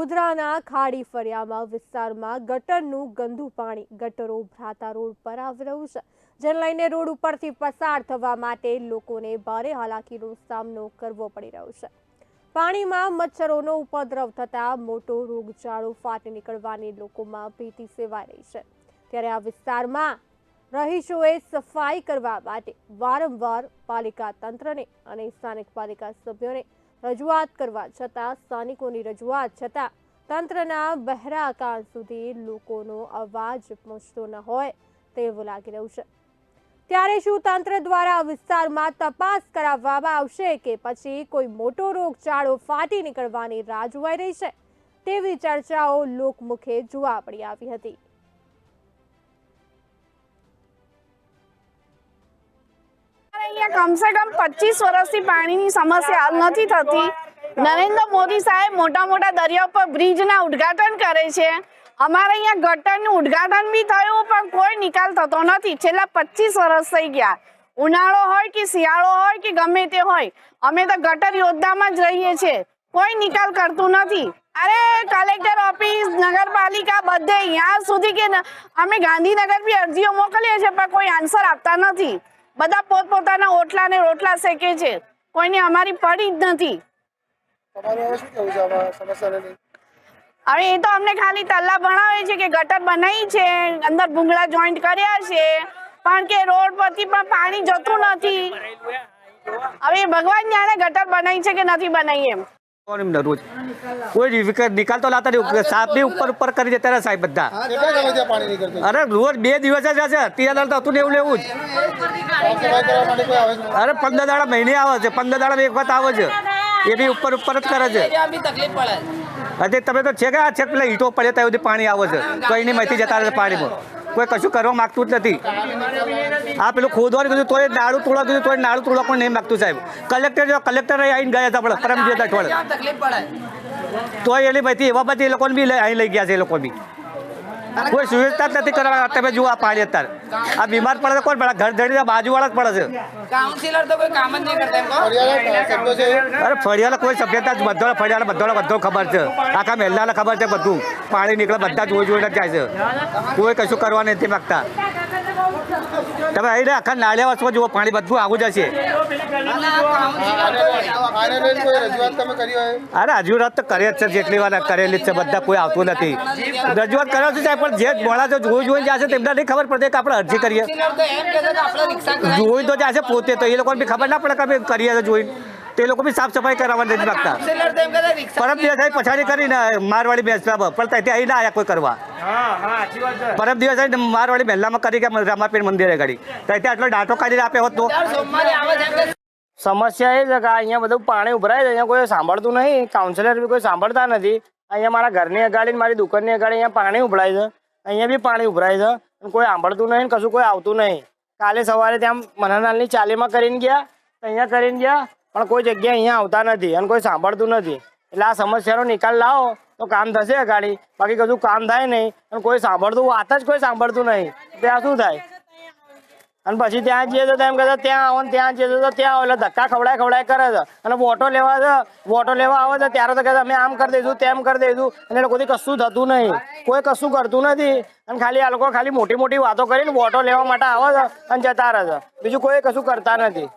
ગોધરાના ખાડી ફરિયામાં વિસ્તારમાં ગટરનું ગંદુ પાણી, ગટરો ભરાતા રોડ પર આવી રહ્યું છે, જેને લઈને રોડ ઉપરથી પસાર થવા માટે લોકોને ભારે હાલાકીનો સામનો કરવો પડી રહ્યો છે. પાણીમાં મચ્છરોનો ઉપદ્રવ થતા મોટો રોગચાળો ફાટી નીકળવાની લોકોમાં ભીતિ સેવાઈ રહી છે. ત્યારે આ વિસ્તારમાં રહીશોએ સફાઈ કરવા માટે વારંવાર પાલિકા તંત્રને અને સ્થાનિક પાલિકા સભ્યોને રજૂઆત કરવા છતાં, સ્થાનિકોની રજૂઆત છતાં તંત્રના બહેરા કાન સુધી લોકોનો અવાજ પહોંચતો ન હોય તેવું લાગી રહ્યું છે. ત્યારે શું તંત્ર દ્વારા વિસ્તારમાં તપાસ કરાવવામાં આવશે કે પછી કોઈ મોટો રોગચાળો ફાટી નીકળવાની રાહ જોવાઈ રહી છે? તેવી ચર્ચાઓ લોકમુખે જોવા પડી આવી હતી. અહીંયા કમસે કમ પચીસ વર્ષથી પાણીની સમસ્યા હલ નથી થતી. નરેન્દ્ર મોદી સાહેબ મોટા મોટા દરિયા પર બ્રિજના ઉદ્ઘાટન કરે છે. અમારે અહીંયા ગટરનું ઉદ્ઘાટન બી થયું, પણ કોઈ નિકાલ થતો નથી. છેલ્લા પચીસ વર્ષ થઈ ગયા. ઉનાળો હોય કે શિયાળો હોય કે ગમે તે હોય, અમે તો ગટર યોદ્ધામાં જ રહીએ છીએ. કોઈ નિકાલ કરતું નથી. અરે કલેક્ટર ઓફિસ, નગરપાલિકા બધે અહીંયા સુધી કે અમે ગાંધીનગર બી અરજીઓ મોકલીએ છીએ, પણ કોઈ આન્સર આપતા નથી. બધા પોતપોતાના ઓટલા ને રોટલા શેકે છે. કોઈને અમારી પડી જ નથી. હવે એ તો અમને ખાલી તલ્લા ભણાવે છે કે ગટર બનાવી છે અંદર ભૂંગળા જોઈન્ટ કર્યા છે પણ કે રોડ પરથી પણ પાણી જતું નથી. હવે ભગવાન જાણે ગટર બનાવી છે કે નથી બનાવી એમ. કોણ એમને રોજ. કોઈ નિકાલ તો લાતા નહીં સાપની ઉપર ઉપર કરી દેતા રહ્યા સાહેબ બધા. અરે રોજ બે દિવસ જ હશે તિયાદાર તો હતું ને એવું ને જ. અરે પંદર દાડા મહિને આવે છે. પંદર દાડા એક વખત આવે છે. એ બી ઉપર ઉપર જ કરે છે. અરે તમે તો છે કે આ છે પેલા ઈંટો પડે ત્યાં સુધી પાણી આવે છે. તો એની માહિતી જતા રહે છે પાણીમાં. કોઈ કશું કરવા માંગતું જ નથી. આ પેલું ખોદવાનું કીધું તોય નાળું તોડવા કીધું તોય નાળું તોડવા પણ નહીં માગતું સાહેબ. કલેક્ટર કલેક્ટર આવીને ગયા હતા આપણે પરમ દિવસ અઠવાડિયે. તોય એની માહિતી એવા બધી એ લોકોને બી લઈ- અહીં લઈ ગયા છે એ લોકો બી. કોઈ સુવિધા જ નથી કરવા તમે જુઓ આ પાણી અત્યારે. આ બીમાર પડે તો કોણ પડે? ઘર ધડી બાજુવાળા જ પડે છે. કાઉન્સિલર તો કોઈ કામ જ નહીં કરતા એમ કહો. ફરિયાદ સભ્યો છે અરે ફળિયાલા કોઈ સભ્યતા જ બધો ફળિયાલા બધો બધો ખબર છે. આખા મહેલાને ખબર છે બધું. પાણી નીકળે બધા જોઈ જોઈને જાય છે. કોઈ કશું કરવા નથી માગતા. તમે અહીં આખા નાળિયા વાસમાં જુઓ પાણી બધું આવું જશે. રજૂઆત અરે હજુ રાત તો કરે જ છે જેટલી વાર કરેલી જ છે બધા કોઈ આવતું નથી. રજૂઆત કરે છે સાહેબ પણ જે મોડા જોઈ જોઈને જશે તેમને નહીં ખબર પડતી કે આપણે અરજી કરીએ. જોઈ તો જશે પોતે તો એ લોકોને બી ખબર ના પડે કે અમે કરીએ જોઈને. તે લોકો બી સાફ સફાઈ કરાવવા નથી માગતા. તો પરમ દિવસ પછાડી કરીને મારવાડી બેસવા પણ ત્યાં અહીં ના આવ્યા કોઈ કરવા. પરમ દિવસ મારવાડી મહેલામાં કરી ગયા રામાપીર મંદિરે ગાડી ત્યાં આટલો ડાટો કાઢીને આપ્યો હતો તો? સમસ્યા એ છે કે અહીંયા બધું પાણી ઉભરાય છે અહીંયા કોઈ સાંભળતું નહીં. કાઉન્સિલર બી કોઈ સાંભળતા નથી. અહીંયા મારા ઘરની અગાડી મારી દુકાનની અગાડી અહીંયા પાણી ઉભરાય છે. અહીંયા બી પાણી ઉભરાય છે કોઈ સાંભળતું નહીં કશું કોઈ આવતું નહીં. કાલે સવારે ત્યાં મનાનાલની ચાલીમાં કરીને ગયા અહીંયા કરીને ગયા પણ કોઈ જગ્યાએ અહીંયા આવતા નથી અને કોઈ સાંભળતું નથી. એટલે આ સમસ્યાનો નિકાલ લાવો, તો કામ થશે અગાડી. બાકી કશું કામ થાય નહીં અને કોઈ સાંભળતું, વાત જ કોઈ સાંભળતું નહીં. ત્યાં શું થાય? અને પછી ત્યાં જઈએ તો એમ કહેતા, ત્યાં આવો ને ત્યાં જઈએ તો ત્યાં આવો. એટલે ધક્કા ખવડાય ખવડાય કરે છે. અને વોટો લેવા છે, વોટો લેવા આવે છે, ત્યારે તો કહેતા, અમે આમ કરી દઈશું, તેમ કરી દઈશું. અને એ લોકોથી કશું થતું નહીં. કોઈ કશું કરતું નથી. અને ખાલી આ લોકો ખાલી મોટી મોટી વાતો કરીને વોટો લેવા માટે આવે છે અને જતા રહે છે. બીજું કોઈ કશું કરતા નથી.